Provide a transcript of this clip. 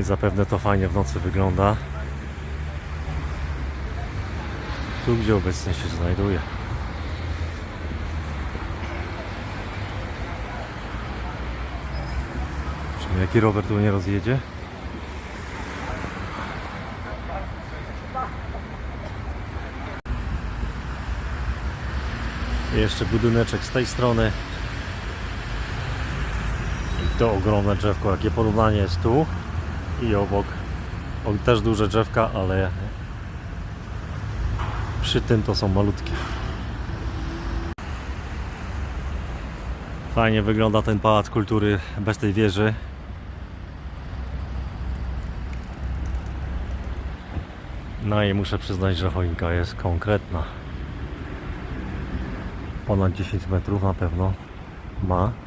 I zapewne to fajnie w nocy wygląda. Tu, gdzie obecnie się znajduję. Czy jaki rower tu nie rozjedzie? Jeszcze budyneczek z tej strony. I to ogromne drzewko, jakie porównanie jest tu i obok. O, też duże drzewka, ale przy tym to są malutkie. Fajnie wygląda ten pałac kultury bez tej wieży. No i muszę przyznać, że choinka jest konkretna. Ponad 10 metrów na pewno ma.